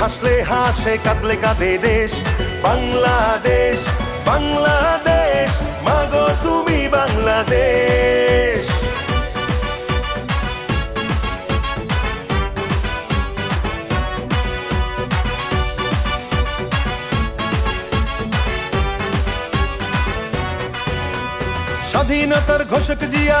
হাসলে হাসে কাঁদলে কাঁদে দেশ। বাংলাদেশ বাংলাদেশ মাগো তুমি বাংলাদেশ। স্বাধীনতার ঘোষক জিয়া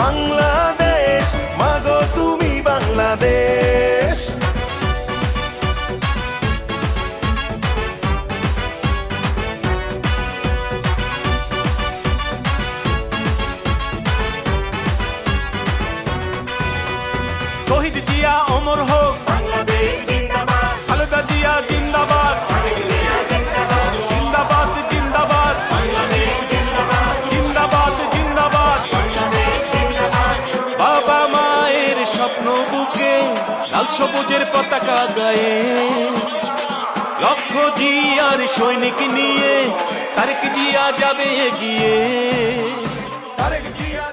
বাংলাদেশ মাগো তুমি বাংলাদেশ। শহীদ জিয়া অমর হোক। মুখে লাল সবুজের পতাকা গায়ে। লক্ষ জিয়ার সৈনিক নিয়ে, তারেক জিয়া যাবে গিয়ে তারেক জিয়া